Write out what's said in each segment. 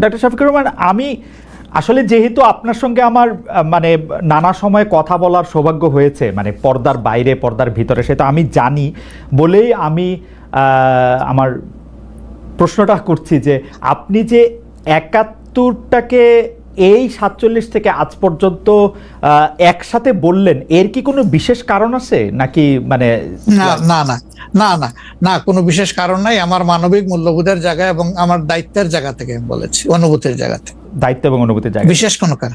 Doctor Shafiqur Rahman, আমি আসলে যেহেতু আপনার সঙ্গে আমার মানে নানা সময় কথা বলার সৌভাগ্য হয়েছে মানে পর্দার বাইরে, পর্দার ভিতরে, সেটা আমি জানি বলেই আমি আমার প্রশ্নটা করছি যে আপনি যে একাত্তরটাকে এই সাতচল্লিশ থেকে আজ পর্যন্ত একসাথে বললেন, এর কি কোনো বিশেষ কারণ আছে? নাকি মানে না না। না না না কোনো বিশেষ কারণ নাই। আমার মানবিক মূল্যবোধের জায়গা এবং আমার দায়িত্বের জায়গা থেকে আমি বলেছি অনুভূতির জায়গা থেকে। দায়িত্ব এবং অনুভূতির জায়গা বিশেষ কোনো কারণ।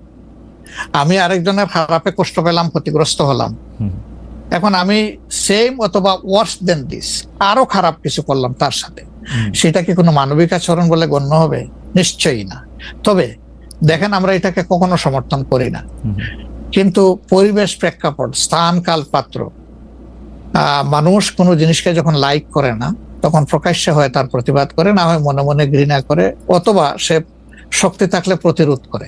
আমি আরেকজনের খারাপে কষ্ট পেলাম ক্ষতিগ্রস্ত হলাম। এখন আমি সেম অথবা ওয়ার্স দেন দিস আরও খারাপ কিছু করলাম তার সাথে। সেটা কি কোনো মানবিক আচরণ বলে গণ্য হবে? নিশ্চয়ই না। তবে দেখেন আমরা এটাকে কখনো সমর্থন করি না। কিন্তু পরিবেশ প্রেক্ষাপট স্থান কাল পাত্র মানুষ কোনো জিনিসকে যখন লাইক করে না তখন প্রকাশ্যে হয় তার প্রতিবাদ করে না হয় মনে মনে ঘৃণা করে অথবা সে শক্তি থাকলে প্রতিরোধ করে।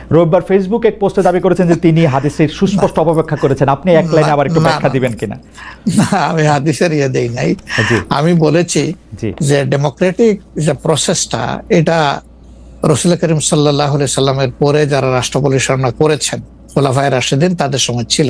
রোববার ফেসবুক এক পোস্টে দাবি করেছেন যে তিনি হাদিসের সুস্পষ্ট অপব্যাখ্যা করেছেন। আপনি এক লাইনে আবার একটু ব্যাখ্যা দিবেন কিনা? না আমি হাদিসের ইয়ে দেই নাই। আমি বলেছি যে ডেমোক্রেটিক যে প্রসেসটা এটা রসুল করিম সাল্লাহ সাল্লামের পরে যারা রাষ্ট্র পরিচালনা করেছেন খোলাফায় রাশেদিন তাদের সময় ছিল।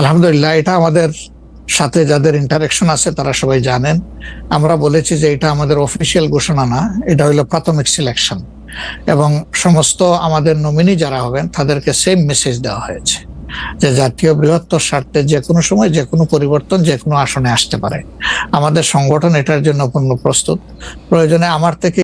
আলহামদুলিল্লাহ, এটা আমাদের সাথে যাদের ইন্টারাকশন আছে তারা সবাই জানেন। আমরা বলেছি যে এটা আমাদের অফিসিয়াল ঘোষণা না, এটা হলো প্রাথমিক সিলেকশন এবং সমস্ত আমাদের নমিনি যারা হবেন, তাদেরকে সেম মেসেজ দেওয়া হয়েছে যে জাতীয় বৃহত্তর স্বার্থে যে কোনো সময় যে কোনো পরিবর্তন যে কোনো আসনে আসতে পারে। আমাদের সংগঠন এটার জন্য পূর্ণ প্রস্তুত। প্রয়োজনে আমার থেকে